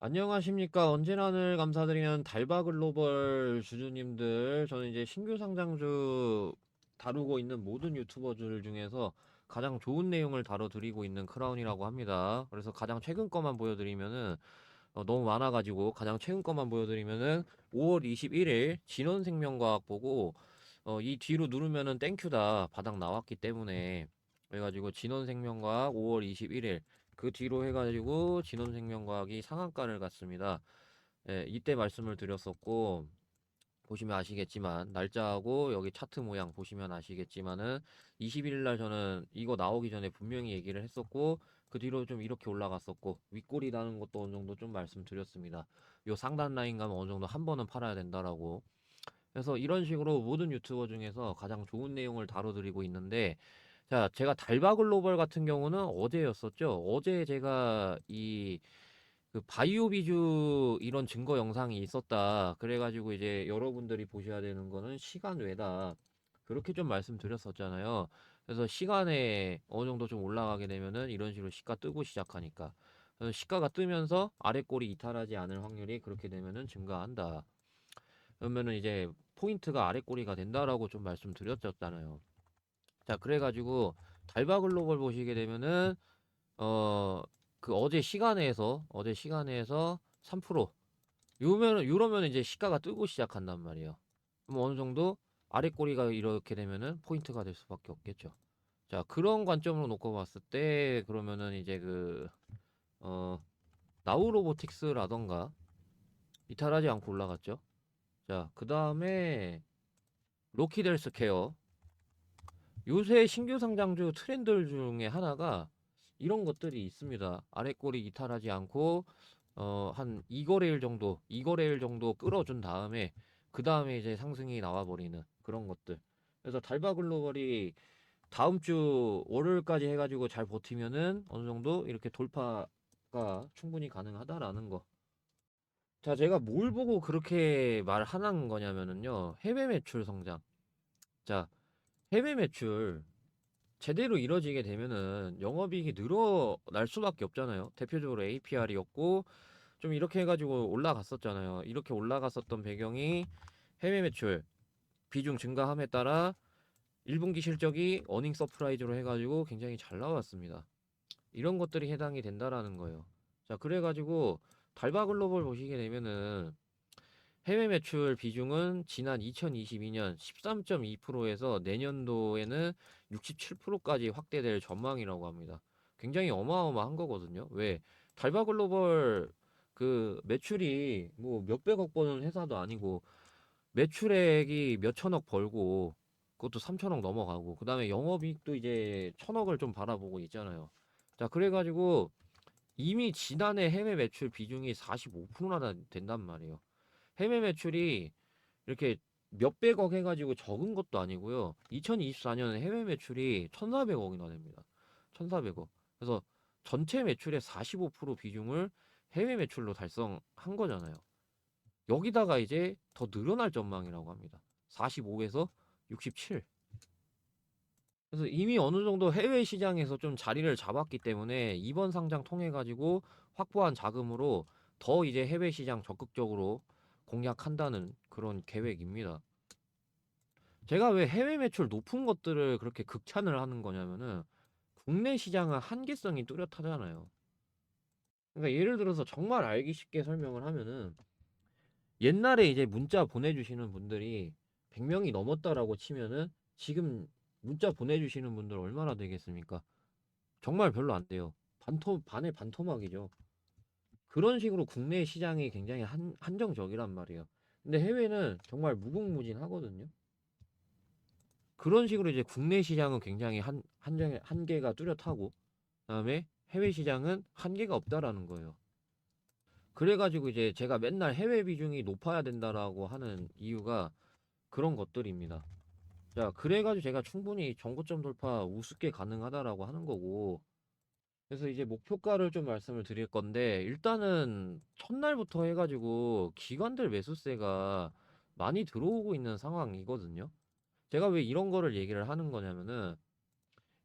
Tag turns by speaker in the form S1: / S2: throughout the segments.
S1: 안녕하십니까. 언제나늘 감사드리는 달바 글로벌 주주님들. 저는 이제 신규 상장주 다루고 있는 모든 유튜버들 중에서 가장 좋은 내용을 다뤄드리고 있는 크라운이라고 합니다. 그래서 가장 최근 거만 보여드리면은 어, 너무 많아가지고 가장 최근 거만 보여드리면은 5월 21일 진원생명과학 보고 어, 이 뒤로 누르면은 땡큐다 바닥 나왔기 때문에 그래가지고 진원생명과학 5월 21일 그 뒤로 해가지고 진원생명과학이 상한가를 갔습니다. 예, 이때 말씀을 드렸었고 보시면 아시겠지만 날짜하고 여기 차트 모양 보시면 아시겠지만은 21일 날 저는 이거 나오기 전에 분명히 얘기를 했었고 그 뒤로 좀 이렇게 올라갔었고 윗골이 나는 것도 어느 정도 좀 말씀드렸습니다. 요 상단 라인 가면 어느 정도 한 번은 팔아야 된다라고. 그래서 이런 식으로 모든 유튜버 중에서 가장 좋은 내용을 다뤄드리고 있는데 자, 제가 달바 글로벌 같은 경우는 어제였었죠. 어제 제가 이 그 바이오 비주 이런 증거 영상이 있었다. 그래가지고 이제 여러분들이 보셔야 되는 거는 시간 외다. 그렇게 좀 말씀드렸었잖아요. 그래서 시간에 어느 정도 좀 올라가게 되면은 이런 식으로 시가 뜨고 시작하니까. 그래서 시가가 뜨면서 아래 꼬리 이탈하지 않을 확률이 그렇게 되면은 증가한다. 그러면은 이제 포인트가 아래 꼬리가 된다라고 좀 말씀드렸었잖아요. 자, 그래가지고 달바 글로벌 보시게 되면은 어 그 어제 시간에서 어제 시간에서 3% 요러면 요러면 이제 시가가 뜨고 시작한단 말이에요. 그럼 어느 정도 아래 꼬리가 이렇게 되면은 포인트가 될 수밖에 없겠죠. 자, 그런 관점으로 놓고 봤을 때 그러면은 이제 그 어 나우 로보틱스라던가 이탈하지 않고 올라갔죠. 자, 그 다음에 로키델스 케어 요새 신규 상장주 트렌드 중에 하나가 이런 것들이 있습니다. 아래 꼬리 이탈하지 않고 어, 한 2거래일 정도, 2거래일 정도 끌어준 다음에 그 다음에 이제 상승이 나와버리는 그런 것들. 그래서 달바 글로벌이 다음 주 월요일까지 해가지고 잘 버티면은 어느 정도 이렇게 돌파가 충분히 가능하다라는 거. 자, 제가 뭘 보고 그렇게 말하는 거냐면은요, 해외 매출 성장. 자, 해외 매출 제대로 이루어지게 되면은 영업이익이 늘어날 수밖에 없잖아요. 대표적으로 APR이었고 좀 이렇게 해가지고 올라갔었잖아요. 이렇게 올라갔었던 배경이 해외 매출 비중 증가함에 따라 1분기 실적이 어닝 서프라이즈로 해가지고 굉장히 잘 나왔습니다. 이런 것들이 해당이 된다라는 거예요. 자, 그래가지고 달바 글로벌 보시게 되면은 해외 매출 비중은 지난 2022년 13.2%에서 내년도에는 67%까지 확대될 전망이라고 합니다. 굉장히 어마어마한 거거든요. 왜? 달바 글로벌 그 매출이 뭐 몇백억 버는 회사도 아니고 매출액이 몇천억 벌고 그것도 3천억 넘어가고 그다음에 영업이익도 이제 천억을 좀 바라보고 있잖아요. 자, 그래 가지고 이미 지난해 해외 매출 비중이 45%나 된단 말이에요. 해외 매출이 이렇게 몇백억 해가지고 적은 것도 아니고요. 2024년 해외 매출이 1,400억이나 됩니다. 1,400억. 그래서 전체 매출의 45% 비중을 해외 매출로 달성한 거잖아요. 여기다가 이제 더 늘어날 전망이라고 합니다. 45에서 67. 그래서 이미 어느 정도 해외 시장에서 좀 자리를 잡았기 때문에 이번 상장 통해 가지고 확보한 자금으로 더 이제 해외 시장 적극적으로 공략한다는 그런 계획입니다. 제가 왜 해외 매출 높은 것들을 그렇게 극찬을 하는 거냐면은 국내 시장은 한계성이 뚜렷하잖아요. 그러니까 예를 들어서 정말 알기 쉽게 설명을 하면은 옛날에 이제 문자 보내주시는 분들이 100명이 넘었다라고 치면은 지금 문자 보내주시는 분들 얼마나 되겠습니까? 정말 별로 안 돼요. 반토, 반의 반토막이죠. 그런 식으로 국내 시장이 굉장히 한, 한정적이란 말이에요. 근데 해외는 정말 무궁무진하거든요. 그런 식으로 이제 국내 시장은 굉장히 한, 한정, 한계가 뚜렷하고, 그다음에 해외 시장은 한계가 없다라는 거예요. 그래가지고 이제 제가 맨날 해외 비중이 높아야 된다라고 하는 이유가 그런 것들입니다. 자, 그래가지고 제가 충분히 정고점 돌파 우습게 가능하다라고 하는 거고, 그래서 이제 목표가를 좀 말씀을 드릴 건데, 일단은 첫날부터 해가지고 기관들 매수세가 많이 들어오고 있는 상황이거든요. 제가 왜 이런 거를 얘기를 하는 거냐면은,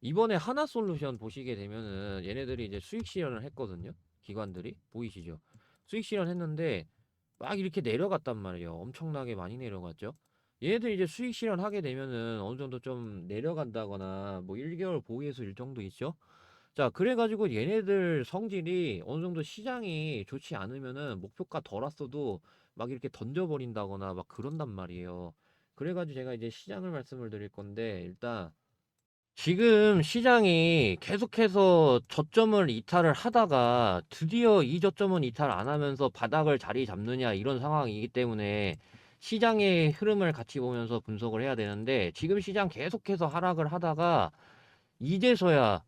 S1: 이번에 하나 솔루션 보시게 되면은 얘네들이 이제 수익 실현을 했거든요. 기관들이. 보이시죠? 수익 실현했는데 막 이렇게 내려갔단 말이에요. 엄청나게 많이 내려갔죠. 얘네들 이제 수익 실현하게 되면은 어느 정도 좀 내려간다거나 뭐 1개월 보유해서 일 정도 있죠. 자, 그래가지고 얘네들 성질이 어느 정도 시장이 좋지 않으면은 목표가 덜 왔어도 막 이렇게 던져버린다거나 막 그런단 말이에요. 그래가지고 제가 이제 시장을 말씀을 드릴 건데 일단 지금 시장이 계속해서 저점을 이탈을 하다가 드디어 이 저점은 이탈 안 하면서 바닥을 자리 잡느냐 이런 상황이기 때문에 시장의 흐름을 같이 보면서 분석을 해야 되는데 지금 시장 계속해서 하락을 하다가 이제서야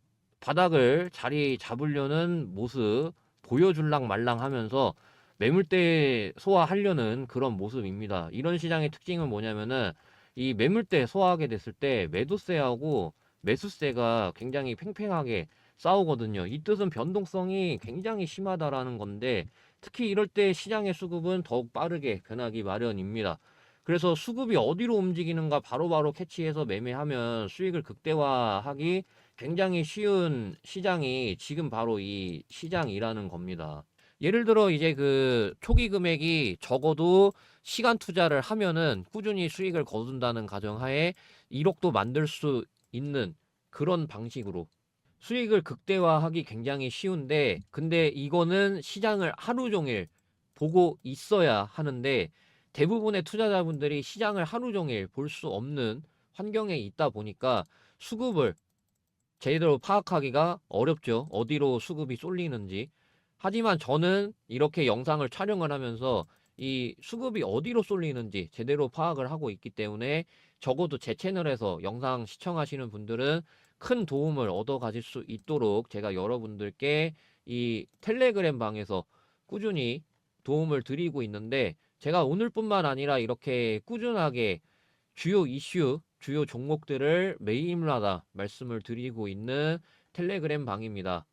S1: 바닥을 자리 잡으려는 모습 보여줄랑 말랑 하면서 매물대 소화하려는 그런 모습입니다. 이런 시장의 특징은 뭐냐면은 이 매물대 소화하게 됐을 때 매도세하고 매수세가 굉장히 팽팽하게 싸우거든요. 이 뜻은 변동성이 굉장히 심하다라는 건데 특히 이럴 때 시장의 수급은 더욱 빠르게 변하기 마련입니다. 그래서 수급이 어디로 움직이는가 바로바로 캐치해서 매매하면 수익을 극대화하기 굉장히 쉬운 시장이 지금 바로 이 시장이라는 겁니다. 예를 들어 이제 그 초기 금액이 적어도 시간 투자를 하면은 꾸준히 수익을 거둔다는 가정하에 1억도 만들 수 있는 그런 방식으로 수익을 극대화하기 굉장히 쉬운데 근데 이거는 시장을 하루 종일 보고 있어야 하는데 대부분의 투자자분들이 시장을 하루 종일 볼 수 없는 환경에 있다 보니까 수급을 제대로 파악하기가 어렵죠. 어디로 수급이 쏠리는지. 하지만 저는 이렇게 영상을 촬영을 하면서 이 수급이 어디로 쏠리는지 제대로 파악을 하고 있기 때문에 적어도 제 채널에서 영상 시청하시는 분들은 큰 도움을 얻어 가질 수 있도록 제가 여러분들께 이 텔레그램 방에서 꾸준히 도움을 드리고 있는데 제가 오늘뿐만 아니라 이렇게 꾸준하게 주요 이슈, 주요 종목들을 매일마다 말씀을 드리고 있는 텔레그램 방입니다.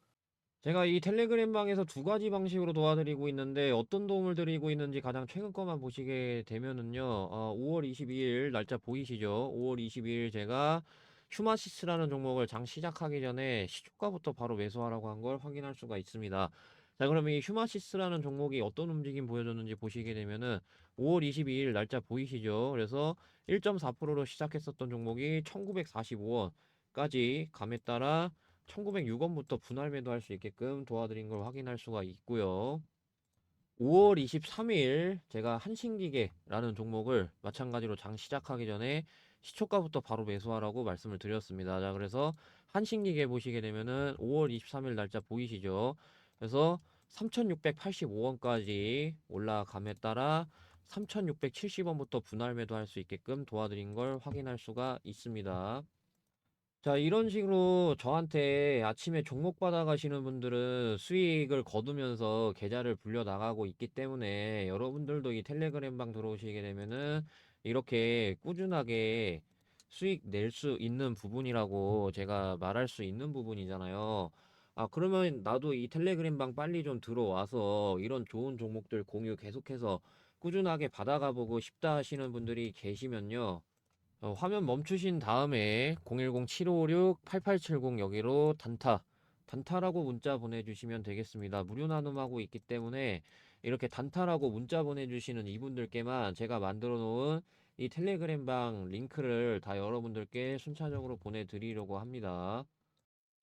S1: 제가 이 텔레그램 방에서 두 가지 방식으로 도와드리고 있는데 어떤 도움을 드리고 있는지 가장 최근 거만 보시게 되면은요. 어, 5월 22일 날짜 보이시죠? 5월 22일 제가 휴마시스라는 종목을 장 시작하기 전에 시초가부터 바로 매수하라고 한 걸 확인할 수가 있습니다. 자, 그러면 이 휴마시스라는 종목이 어떤 움직임 보여줬는지 보시게 되면은 5월 22일 날짜 보이시죠? 그래서 1.4%로 시작했었던 종목이 1945원까지 감에 따라 1906원부터 분할 매도할 수 있게끔 도와드린 걸 확인할 수가 있고요. 5월 23일 제가 한신기계라는 종목을 마찬가지로 장 시작하기 전에 시초가부터 바로 매수하라고 말씀을 드렸습니다. 자, 그래서 한신기계 보시게 되면은 5월 23일 날짜 보이시죠? 그래서 3,685원까지 올라감에 따라 3,670원부터 분할 매도할 수 있게끔 도와드린 걸 확인할 수가 있습니다. 자, 이런 식으로 저한테 아침에 종목 받아가시는 분들은 수익을 거두면서 계좌를 불려 나가고 있기 때문에 여러분들도 이 텔레그램 방 들어오시게 되면은 이렇게 꾸준하게 수익 낼 수 있는 부분이라고 제가 말할 수 있는 부분이잖아요. 아, 그러면 나도 이 텔레그램 방 빨리 좀 들어와서 이런 좋은 종목들 공유 계속해서 꾸준하게 받아가 보고 싶다 하시는 분들이 계시면요. 어, 화면 멈추신 다음에 010-7556-8870 여기로 단타, 단타라고 문자 보내주시면 되겠습니다. 무료 나눔하고 있기 때문에 이렇게 단타라고 문자 보내주시는 이분들께만 제가 만들어 놓은 이 텔레그램 방 링크를 다 여러분들께 순차적으로 보내드리려고 합니다.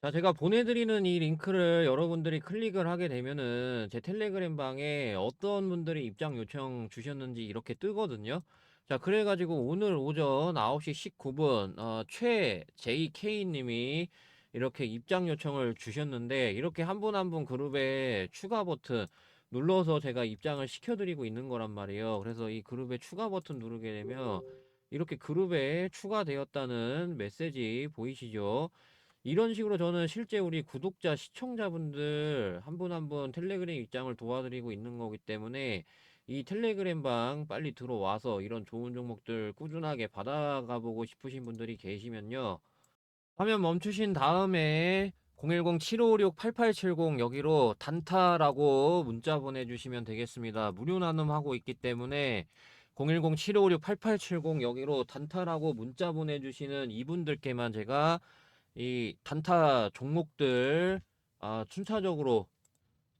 S1: 자, 제가 보내드리는 이 링크를 여러분들이 클릭을 하게 되면은 제 텔레그램 방에 어떤 분들이 입장 요청 주셨는지 이렇게 뜨거든요. 자, 그래가지고 오늘 오전 9시 19분, 어, 최 JK님이 이렇게 입장 요청을 주셨는데, 이렇게 한 분 한 분 그룹에 추가 버튼 눌러서 제가 입장을 시켜드리고 있는 거란 말이에요. 그래서 이 그룹에 추가 버튼 누르게 되면, 이렇게 그룹에 추가되었다는 메시지 보이시죠? 이런 식으로 저는 실제 우리 구독자, 시청자분들 한 분 한 분 텔레그램 입장을 도와드리고 있는 거기 때문에 이 텔레그램 방 빨리 들어와서 이런 좋은 종목들 꾸준하게 받아가 보고 싶으신 분들이 계시면요. 화면 멈추신 다음에 010-756-8870 여기로 단타라고 문자 보내주시면 되겠습니다. 무료 나눔하고 있기 때문에 010-756-8870 여기로 단타라고 문자 보내주시는 이분들께만 제가 이 단타 종목들 아, 순차적으로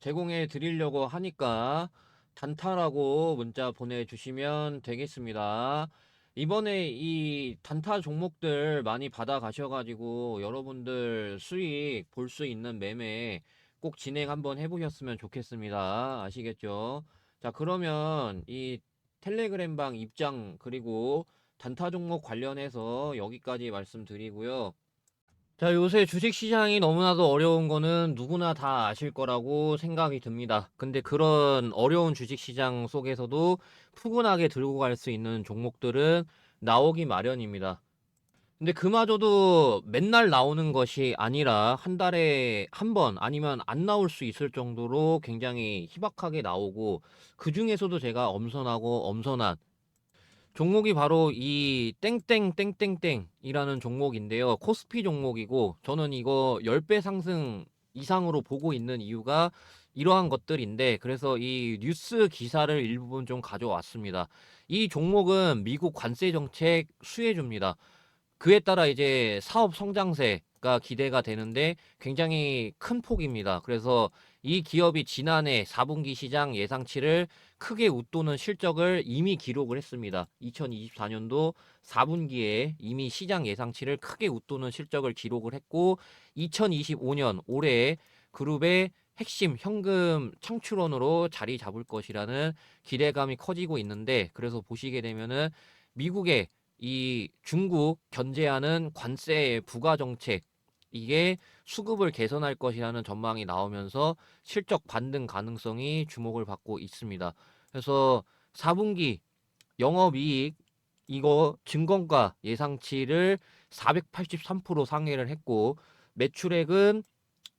S1: 제공해 드리려고 하니까 단타라고 문자 보내주시면 되겠습니다. 이번에 이 단타 종목들 많이 받아 가셔가지고 여러분들 수익 볼 수 있는 매매 꼭 진행 한번 해보셨으면 좋겠습니다. 아시겠죠? 자, 그러면 이 텔레그램방 입장 그리고 단타 종목 관련해서 여기까지 말씀드리고요. 자, 요새 주식시장이 너무나도 어려운 거는 누구나 다 아실 거라고 생각이 듭니다. 근데 그런 어려운 주식시장 속에서도 푸근하게 들고 갈 수 있는 종목들은 나오기 마련입니다. 근데 그마저도 맨날 나오는 것이 아니라 한 달에 한 번 아니면 안 나올 수 있을 정도로 굉장히 희박하게 나오고 그 중에서도 제가 엄선하고 엄선한 종목이 바로 이 땡땡땡땡땡이라는 종목인데요. 코스피 종목이고 저는 이거 10배 상승 이상으로 보고 있는 이유가 이러한 것들인데 그래서 이 뉴스 기사를 일부분 좀 가져왔습니다. 이 종목은 미국 관세 정책 수혜주입니다. 그에 따라 이제 사업 성장세가 기대가 되는데 굉장히 큰 폭입니다. 그래서 이 기업이 지난해 4분기 시장 예상치를 크게 웃도는 실적을 이미 기록을 했습니다. 2024년도 4분기에 이미 시장 예상치를 크게 웃도는 실적을 기록을 했고 2025년 올해 그룹의 핵심 현금 창출원으로 자리 잡을 것이라는 기대감이 커지고 있는데 그래서 보시게 되면은 미국의 이 중국 견제하는 관세 부과 정책 이게 수급을 개선할 것이라는 전망이 나오면서 실적 반등 가능성이 주목을 받고 있습니다. 그래서 4분기 영업이익 이거 증권가 예상치를 483% 상회를 했고 매출액은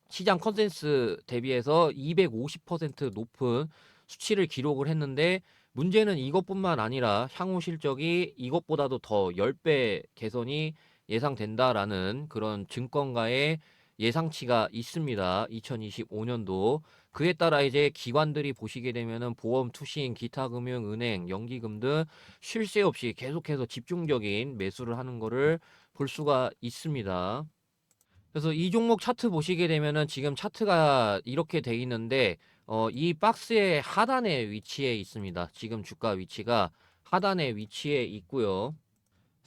S1: 시장 컨센스 대비해서 250% 높은 수치를 기록을 했는데 문제는 이것뿐만 아니라 향후 실적이 이것보다도 더 10배 개선이 예상된다라는 그런 증권가의 예상치가 있습니다. 2025년도. 그에 따라 이제 기관들이 보시게 되면은 보험, 투신, 기타 금융, 은행, 연기금 등 쉴 새 없이 계속해서 집중적인 매수를 하는 거를 볼 수가 있습니다. 그래서 이 종목 차트 보시게 되면은 지금 차트가 이렇게 돼 있는데 어, 이 박스의 하단에 위치해 있습니다. 지금 주가 위치가 하단에 위치해 있고요.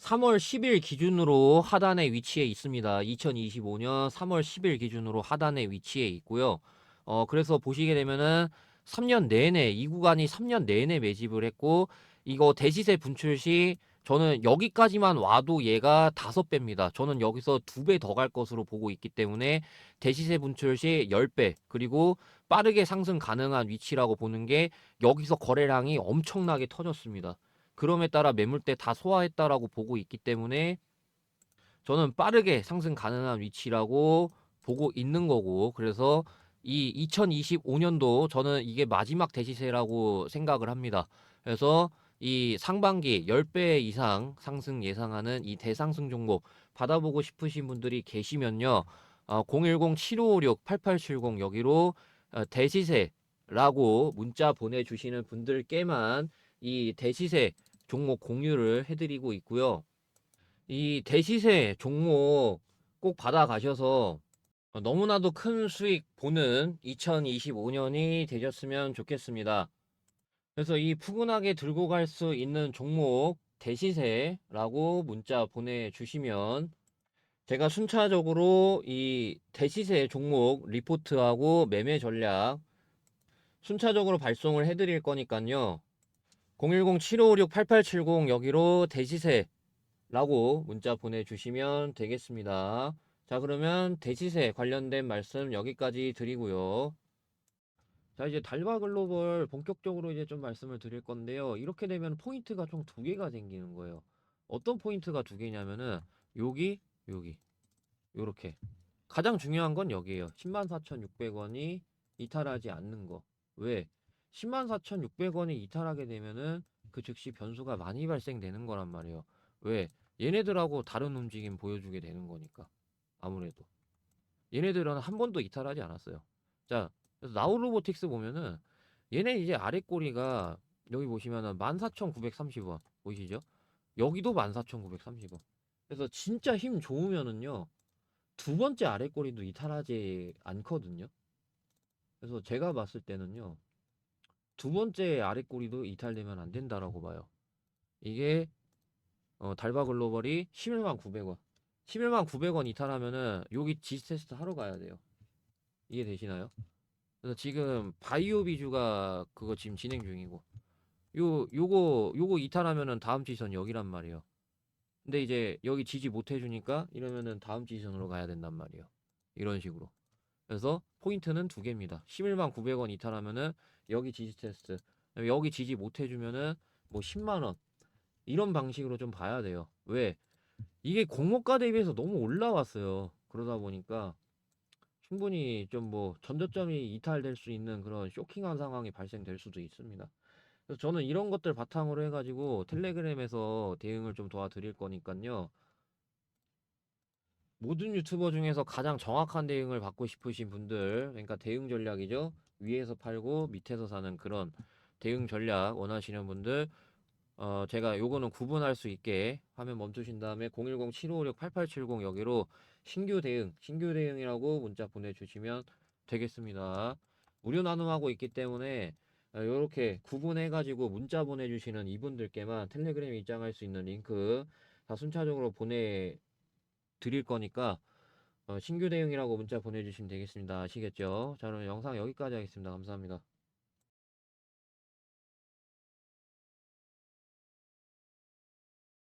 S1: 3월 10일 기준으로 하단에 위치해 있습니다. 2025년 3월 10일 기준으로 하단에 위치해 있고요. 어, 그래서 보시게 되면은 3년 내내 이 구간이 3년 내내 매집을 했고 이거 대시세 분출 시 저는 여기까지만 와도 얘가 다섯 배입니다. 저는 여기서 두 배 더 갈 것으로 보고 있기 때문에 대시세 분출 시 10배 그리고 빠르게 상승 가능한 위치라고 보는 게 여기서 거래량이 엄청나게 터졌습니다. 그럼에 따라 매물대 다 소화했다라고 보고 있기 때문에 저는 빠르게 상승 가능한 위치라고 보고 있는 거고 그래서 이 2025년도 저는 이게 마지막 대시세라고 생각을 합니다. 그래서 이 상반기 10배 이상 상승 예상하는 이 대상승 종목 받아보고 싶으신 분들이 계시면요. 어, 010-7556-8870 여기로 어, 대시세라고 문자 보내주시는 분들께만 이 대시세 종목 공유를 해드리고 있고요. 이 대시세 종목 꼭 받아가셔서 너무나도 큰 수익 보는 2025년이 되셨으면 좋겠습니다. 그래서 이 푸근하게 들고 갈 수 있는 종목 대시세라고 문자 보내주시면 제가 순차적으로 이 대시세 종목 리포트하고 매매 전략 순차적으로 발송을 해드릴 거니까요. 010-7556-8870 여기로 대시세라고 문자 보내주시면 되겠습니다. 자, 그러면 대시세 관련된 말씀 여기까지 드리고요. 자, 이제 달바 글로벌 본격적으로 이제 좀 말씀을 드릴 건데요. 이렇게 되면 포인트가 총 두 개가 생기는 거예요. 어떤 포인트가 두 개냐면은 여기, 여기. 요렇게. 가장 중요한 건 여기에요. 104,600원이 이탈하지 않는 거. 왜? 104,600원이 이탈하게 되면은 그 즉시 변수가 많이 발생되는 거란 말이에요. 왜? 얘네들하고 다른 움직임 보여주게 되는 거니까. 아무래도. 얘네들은 한 번도 이탈하지 않았어요. 자, 그래서 나우로보틱스 보면은 얘네 이제 아래 꼬리가 여기 보시면은 14,930원 보이시죠? 여기도 14,930원. 그래서 진짜 힘 좋으면은요. 두 번째 아래 꼬리도 이탈하지 않거든요. 그래서 제가 봤을 때는요. 두 번째 아래 꼬리도 이탈되면 안 된다라고 봐요. 이게 어, 달바 글로벌이 11만 900원. 11만 900원 이탈하면은 여기 지스 테스트 하러 가야 돼요. 이해 되시나요? 그래서 지금 바이오 비주가 그거 지금 진행 중이고 요 요거 요거 이탈하면은 다음 지선 여기란 말이에요. 근데 이제 여기 지지 못 해주니까 이러면은 다음 지선으로 가야 된단 말이에요. 이런 식으로. 그래서 포인트는 두 개입니다. 11만 900원 이탈하면은 여기 지지 테스트, 여기 지지 못 해주면은 뭐 10만 원 이런 방식으로 좀 봐야 돼요. 왜? 이게 공모가 대비해서 너무 올라왔어요. 그러다 보니까 충분히 좀 뭐 전저점이 이탈될 수 있는 그런 쇼킹한 상황이 발생될 수도 있습니다. 그래서 저는 이런 것들 바탕으로 해가지고 텔레그램에서 대응을 좀 도와드릴 거니까요. 모든 유튜버 중에서 가장 정확한 대응을 받고 싶으신 분들, 그러니까 대응 전략이죠. 위에서 팔고 밑에서 사는 그런 대응 전략 원하시는 분들, 어, 제가 요거는 구분할 수 있게 화면 멈추신 다음에 010-7556-8870 여기로 신규 대응, 신규 대응이라고 문자 보내주시면 되겠습니다. 무료 나눔하고 있기 때문에 이렇게 구분해가지고 문자 보내주시는 이분들께만 텔레그램에 입장할 수 있는 링크 다 순차적으로 보내 드릴 거니까 어, 신규 대응이라고 문자 보내주시면 되겠습니다. 아시겠죠? 자, 그럼 영상 여기까지 하겠습니다. 감사합니다.